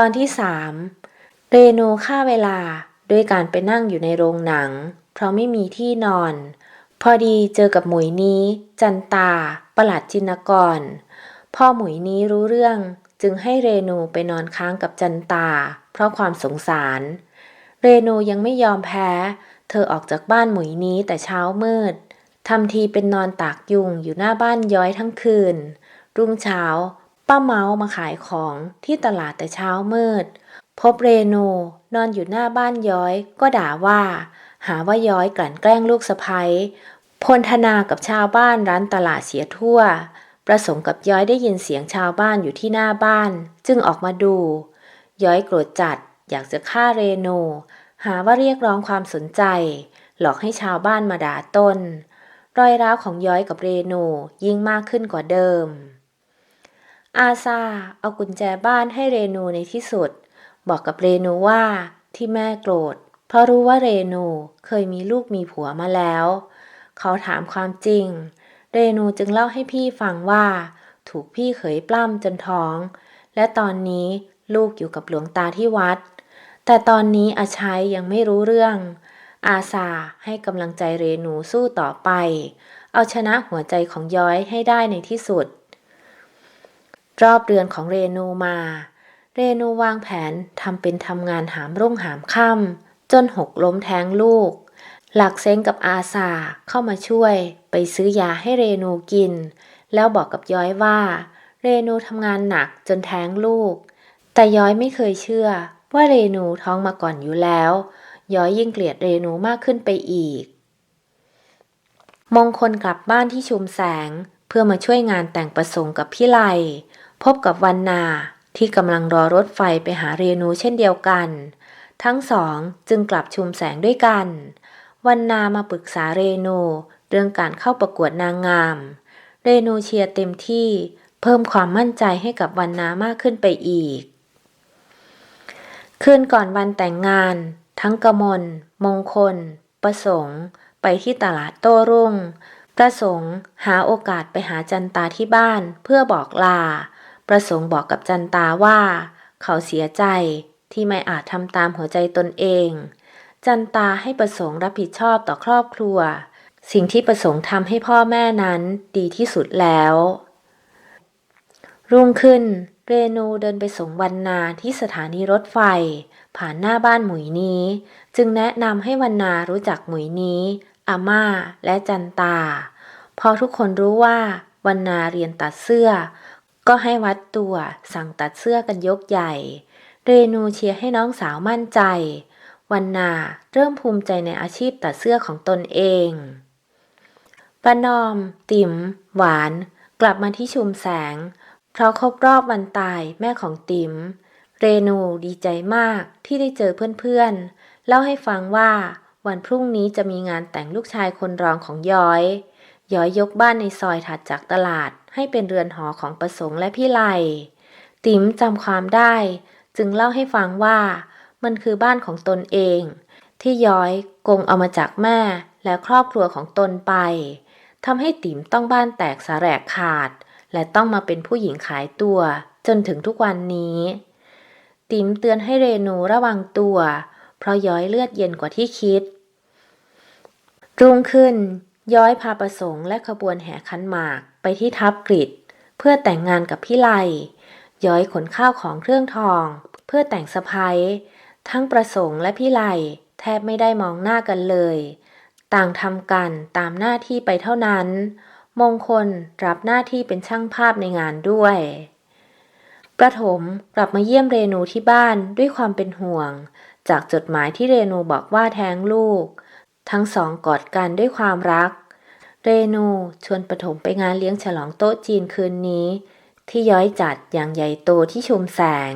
ตอนที่สามเรโนฆ่าเวลาด้วยการไปนั่งอยู่ในโรงหนัง เพราะไม่มีที่นอน พอดีเจอกับหมวยนี้ จันตา ประหลัดจินกร พ่อหมวยนี้รู้เรื่องจึงให้เรโนไปนอนค้างกับจันตา เพราะความสงสาร เรโนยังไม่ยอมแพ้ เธอออกจากบ้านหมวยนี้แต่เช้ามืดทำทีเป็นนอนตากยุงอยู่หน้าบ้านย้อยทั้งคืน รุ่งเช้า ป้าเมามาขายของที่ตลาดแต่เช้ามืด พบเรโนนอนอยู่หน้าบ้านย้อยก็ด่าว่า หาว่าย้อยกลั่นแกล้งลูกสะพ้ยพลธนากับชาวบ้านร้านตลาดเสียทั่ว ประสงค์กับย้อยได้ยินเสียงชาวบ้านอยู่ที่หน้าบ้าน จึงออกมาดู ย้อยโกรธจัดอยากจะฆ่าเรโน หาว่าเรียกร้องความสนใจ หลอกให้ชาวบ้านมาด่าตนรอยร้าวของย้อยกับเรโนยิ่งมากขึ้นกว่าเดิม อาซาเอากุญแจบ้านให้เรนูในที่สุด บอกกับเรนูว่าที่แม่โกรธ เพราะรู้ว่าเรนูเคยมีลูกมีผัวมาแล้ว เขาถามความจริง เรนูจึงเล่าให้พี่ฟังว่า ถูกพี่เขยปล้ำจนท้อง และตอนนี้ลูกอยู่กับหลวงตาที่วัด แต่ตอนนี้อาชัยยังไม่รู้เรื่อง อาซาให้กำลังใจเรนูสู้ต่อไป เอาชนะหัวใจของย้อยให้ได้ในที่สุด รอบเรือนของเรนูมา เรนูวางแผนทำเป็นทำงานหามรุ่งหามค่ำจนหกล้มแท้งลูก หลักเซ้งกับอาซาเข้ามาช่วย ไปซื้อยาให้เรนูกิน แล้วบอกกับย้อยว่า เรนูทำงานหนักจนแท้งลูก แต่ย้อยไม่เคยเชื่อว่าเรนูท้องมาก่อนอยู่แล้ว ย้อยยิ่งเกลียดเรนูมากขึ้นไปอีก มงคลกลับบ้านที่ชุมแสงเพื่อมาช่วยงานแต่งประสงค์กับพี่ไล พบกับวันนาที่กำลังรอรถไฟไปหาเรนูเช่นเดียวกัน ทั้งสองจึงกลับชุมแสงด้วยกัน วันนามาปรึกษาเรนูเรื่องการเข้าประกวดนางงาม เรนูเชียร์เต็มที่เพิ่มความมั่นใจให้กับวันนามากขึ้นไปอีก คืนก่อนวันแต่งงาน ทั้งกมล มงคล ประสงค์ ไปที่ตลาดโต้รุ่ง ประสงค์หาโอกาสไปหาจันตาที่บ้านเพื่อบอกลา ประสงค์บอกกับจันตาว่า เขาเสียใจที่ไม่อาจทำตามหัวใจตนเอง จันตาให้ประสงค์รับผิดชอบต่อครอบครัว สิ่งที่ประสงค์ทำให้พ่อแม่นั้นดีที่สุดแล้ว รุ่งขึ้น เรนูเดินไปส่งวันนาที่สถานีรถไฟ ผ่านหน้าบ้านหมุยนี้ จึงแนะนำให้วันนารู้จักหมุยนี้อาม่าและจันตา พอทุกคนรู้ว่าวันนาเรียนตัดเสื้อ ก็ให้วัดตัวสั่งตัดเสื้อกันยกใหญ่ เรนูเชียร์ให้น้องสาวมั่นใจ วันนาเริ่มภูมิใจในอาชีพตัดเสื้อของตนเองปนอม ติ๋ม หวาน กลับมาที่ชุมแสง เพราะครบรอบวันตายแม่ของติ๋ม เรนูดีใจมากที่ได้เจอเพื่อนๆเล่าให้ฟังว่าวันพรุ่งนี้จะมีงานแต่งลูกชายคนรองของย้อย ย้อยยกบ้านในซอยถัดจากตลาด ให้เป็นเรือนหอของประสงค์และพี่ไลติ๋มจำความได้ จึงเล่าให้ฟังว่า มันคือบ้านของตนเอง ที่ย้อยกงเอามาจากแม่และครอบครัวของตนไปทำให้ติ๋มต้องบ้านแตกสาแหรกขาด และต้องมาเป็นผู้หญิงขายตัว จนถึงทุกวันนี้ ติ๋มเตือนให้เรนูระวังตัว เพราะย้อยเลือดเย็นกว่าที่คิด รุ่งขึ้น ย้อยพาประสงค์และขบวนแห่ขันหมากไปที่ทับกริดเพื่อแต่งงานกับพี่ไล ย้อยขนข้าวของเครื่องทอง เพื่อแต่งสะพ้ายทั้งประสงค์และพี่ไลแทบไม่ได้มองหน้ากันเลย ต่างทำกันตามหน้าที่ไปเท่านั้น มงคลรับหน้าที่เป็นช่างภาพในงานด้วย ประถมกลับมาเยี่ยมเรนูที่บ้านด้วยความเป็นห่วง จากจดหมายที่เรนูบอกว่าแท้งลูก ทั้งสองกอดกันด้วยความรัก เรนูชวนปฐมไปงานเลี้ยงฉลองโต๊ะจีนคืนนี้ ที่ย้อยจัดอย่างใหญ่โตที่ชุมแสง